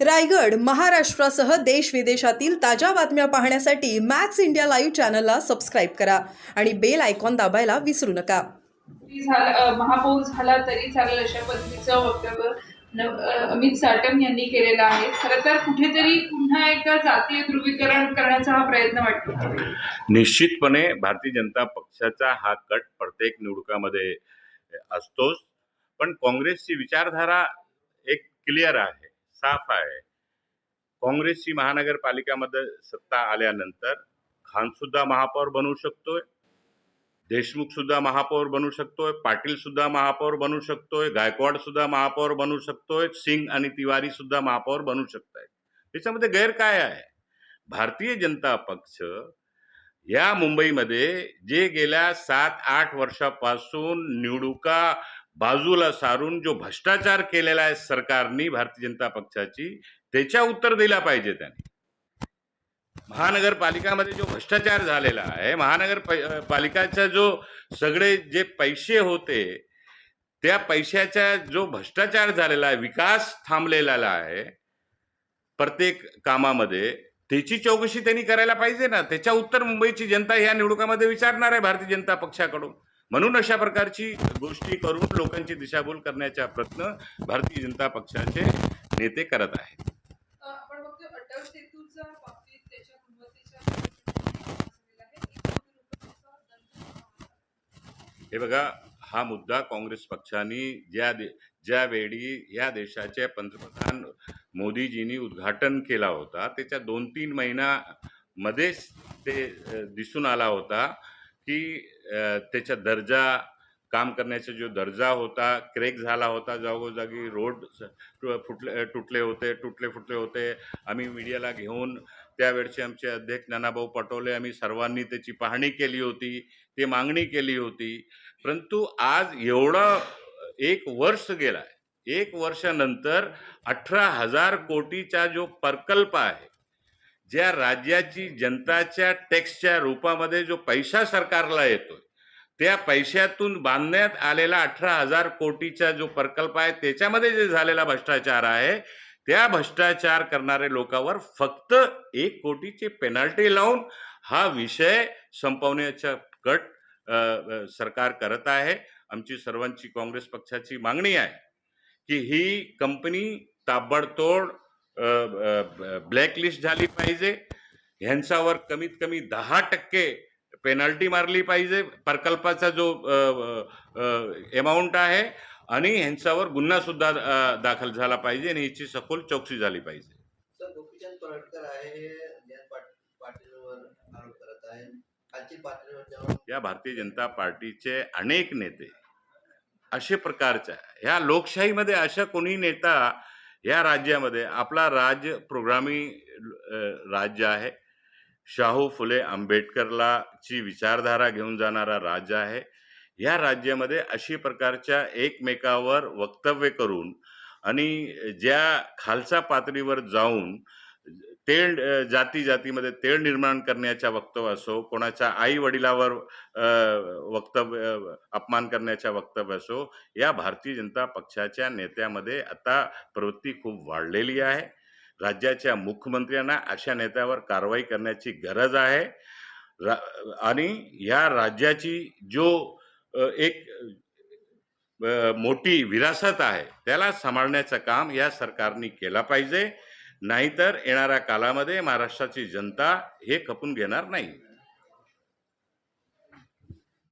रायगड महाराष्ट्रासह देश विदेशातील ताज्या बातम्या पाहण्यासाठी मॅक्स इंडिया लाईव्ह चॅनलला सबस्क्राईब करा आणि बेल आयकॉन दाबायला विसरू नका. महापौर झाला तरी चालेल अशा पद्धतीचं वक्तव्य अमित साटम यांनी केलेलं आहे. खरं तर कुठेतरी पुन्हा एकदा जातीय ध्रुवीकरण करण्याचा हा प्रयत्न वाटतो. निश्चितपणे भारतीय जनता पक्षाचा हा कट प्रत्येक निवडणुकामध्ये असतोच. पण काँग्रेसची विचारधारा एक क्लिअर आहे. साफ आहे. काँग्रेसची महानगरपालिकामध्ये सत्ता आल्यानंतर खान सुद्धा महापौर बनू शकतोय देशमुख सुद्धा महापौर बनू शकतोय पाटील सुद्धा महापौर बनू शकतोय गायकवाड सुद्धा महापौर बनू शकतोय सिंग आणि तिवारी सुद्धा महापौर बनू शकत आहेत त्याच्यामध्ये गैर काय आहे? भारतीय जनता पक्ष या मुंबईमध्ये जे गेल्या सात आठ वर्षापासून निवडणुका बाजूला सारून जो भ्रष्टाचार केलेला आहे सरकारनी भारतीय जनता पक्षाची त्याच्या उत्तर दिला पाहिजे त्यांनी. महानगरपालिकामध्ये जो भ्रष्टाचार झालेला आहे महानगर पालिकाचा जो सगळे जे पैसे होते त्या पैशाचा जो भ्रष्टाचार झालेला आहे विकास थांबलेला आहे प्रत्येक कामामध्ये त्याची चौकशी त्यांनी करायला पाहिजे ना. त्याच्या उत्तर मुंबईची जनता या निवडणुकामध्ये विचारणार आहे भारतीय जनता पक्षाकडून. म्हणून अशा प्रकारची गोष्टी करून लोकांची दिशाभूल करण्याचा प्रयत्न भारतीय जनता पक्षाचे नेते करत आहेत. हे बघा हा मुद्दा काँग्रेस पक्षाने ज्या दे ज्यावेळी या देशाचे पंतप्रधान मोदीजींनी उद्घाटन केला होता त्याच्या दोन तीन महिन्यामध्येच ते दिसून आला होता. की त्याचा दर्जा काम करण्याचा जो दर्जा होता क्रेक झाला होता जागोजागी रोड फुटले तुटले होते तुटले फुटले होते. आम्ही मीडियाला घेऊन त्यावेळचे आमचे अध्यक्ष नानाभाऊ पटोले आम्ही सर्वांनी त्याची पाहणी केली होती ते मागणी केली होती. परंतु आज एवढं एक वर्ष गेलाय. एक वर्षानंतर अठरा हजार कोटीचा जो प्रकल्प आहे ज्या राज्याची जनताच्या टॅक्सच्या रूपामध्ये जो पैसा सरकारला येतोय त्या पैशातून बांधण्यात आलेला अठरा हजार कोटीचा जो प्रकल्प आहे त्याच्यामध्ये जे झालेला भ्रष्टाचार आहे त्या भ्रष्टाचार करणाऱ्या लोकांवर फक्त एक कोटीची पेनल्टी लावून हा विषय संपवण्याचा कट सरकार करत आहे. आमची सर्वांची काँग्रेस पक्षाची मागणी आहे की ही कंपनी ताबडतोड ब्लॅकलिस्ट झाली पाहिजे. ह्यांच्यावर कमीत कमी दहा टक्के पेनल्टी मारली पाहिजे. प्रकल्पाचा जो अमाऊंट आहे आणि ह्यांच्यावर गुन्हा सुद्धा दाखल झाला पाहिजे आणि याची सखोल चौकशी झाली पाहिजे. या भारतीय जनता पार्टीचे अनेक नेते असे प्रकारच्या ह्या लोकशाहीमध्ये अशा कोणी नेता या राज्यामध्ये आपला राज्य प्रोग्रामी राज्य आहे. शाहू फुले आंबेडकरला ची विचारधारा घेऊन जाणारा राज्य आहे. या राज्यामध्ये अशी प्रकारच्या एकमेकावर वक्तव्य करून आणि ज्या खालच्या पातळीवर जाऊन तेळ जाती जातीमध्ये तेळ निर्माण करण्याचा वक्तव्य असो कोणाच्या आई वडिलावर वक्तव्य अपमान करण्याच्या वक्तव्य असो या भारतीय जनता पक्षाच्या नेत्यामध्ये आता प्रवृत्ती खूप वाढलेली आहे. राज्याच्या मुख्यमंत्र्यांना अशा नेत्यावर कारवाई करण्याची गरज आहे. रा आणि या राज्याची जो एक मोठी विरासत आहे त्याला सांभाळण्याचं काम या सरकारने केलं पाहिजे. नाहीतर येणाऱ्या कालामध्ये महाराष्ट्राची जनता हे खपून घेणार नाही.